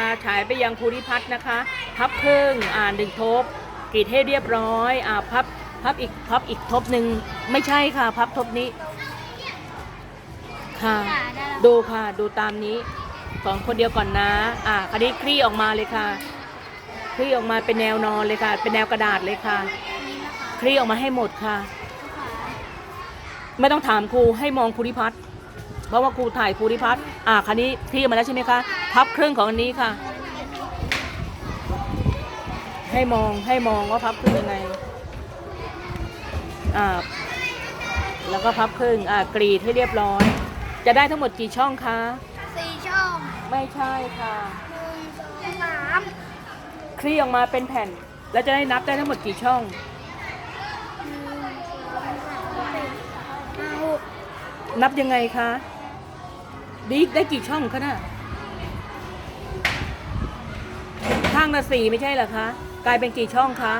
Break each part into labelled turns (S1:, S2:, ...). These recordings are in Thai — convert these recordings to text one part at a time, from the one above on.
S1: อ่าฉายไปยังภูริพัฒน์นะคะ พับครึ่งอ่าหนึ่งทบกรีดให้เรียบร้อยอ่าพับพับอีกพับอีกทบหนึ่งไม่ใช่ค่ะ พับทบนี้ค่ะ
S2: ค่ะได้แล้ว
S1: ดูค่ะดูตามนี้สองคนเดียวก่อนนะ อ่าคราวนี้คลี่ออกมาเลยค่ะ คลี่ออกมาเป็นแนวนอนเลยค่ะ เป็นแนวกระดาษเลยค่ะ
S2: นี่นะคะ
S1: คลี่ออกมาให้หมดค่ะ ไม่ต้องถามครูให้มองภูริพัฒน์เพ ราะว่าครูถ่ายภูริพัฒน์อ่าคันนี้คลี่ออกมาแล้วใช่ไหมคะ พับครึ่งของอันนี้ค่ะ ให้มองให้มองว่าพับครึ่งยังไงอ่าแล้วก็พับครึ่งอ่ากรีดให้เรียบร้อย จะได้ทั้งหมดกี่ช่องคะ
S2: สี่ช่อง
S1: ไม่ใช่ค่ะ
S2: หนึ่งสองสาม
S1: คลี่ออกมาเป็นแผ่น แล้วจะได้นับได้ทั้งหมดกี่ช่อง
S2: หนึ่งสองสามสี่ห้าหก
S1: นับยังไงคะ ดีได้กี่ช่องคะน่ะข้างละสี่ไม่ใช่เหรอคะ กลายเป็นกี่ช่องคะ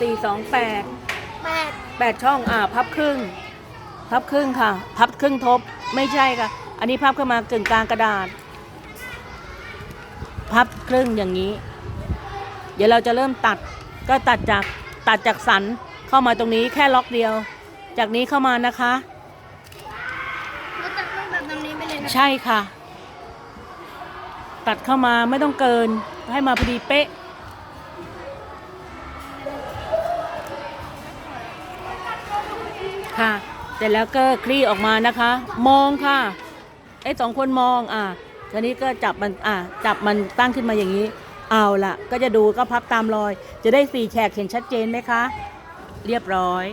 S1: สี่สองแปด
S2: แปด
S1: แปดช่องอ่าพับครึ่ง พับครึ่งค่ะ พับครึ่งทบไม่ใช่ค่ะ อันนี้พับเข้ามากึ่งกลางกระดาษ พับครึ่งอย่างนี้ เดี๋ยวเราจะเริ่มตัดก็ตัดจากตัดจากสันเข้ามาตรงนี้แค่ล็อกเดียว จากนี้เข้ามานะคะ
S2: แล้วตัดตั้งแต่ตรงนี้ไปเลยนะ
S1: ใช่ค่ะ ตัดเข้ามาไม่ต้องเกิน ให้มาพอดีเป๊ะ ค่ะเสร็จแล้วก็คลี่ออกมานะคะ มองค่ะไอ้สองคนมองอะทีนี้ก็จับมันอะจับมันตั้งขึ้นมาอย่างนี้ เอาละก็จะดูก็พับตามรอย จะได้สี่แฉกเห็นชัดเจนไหมคะ เรียบร้อย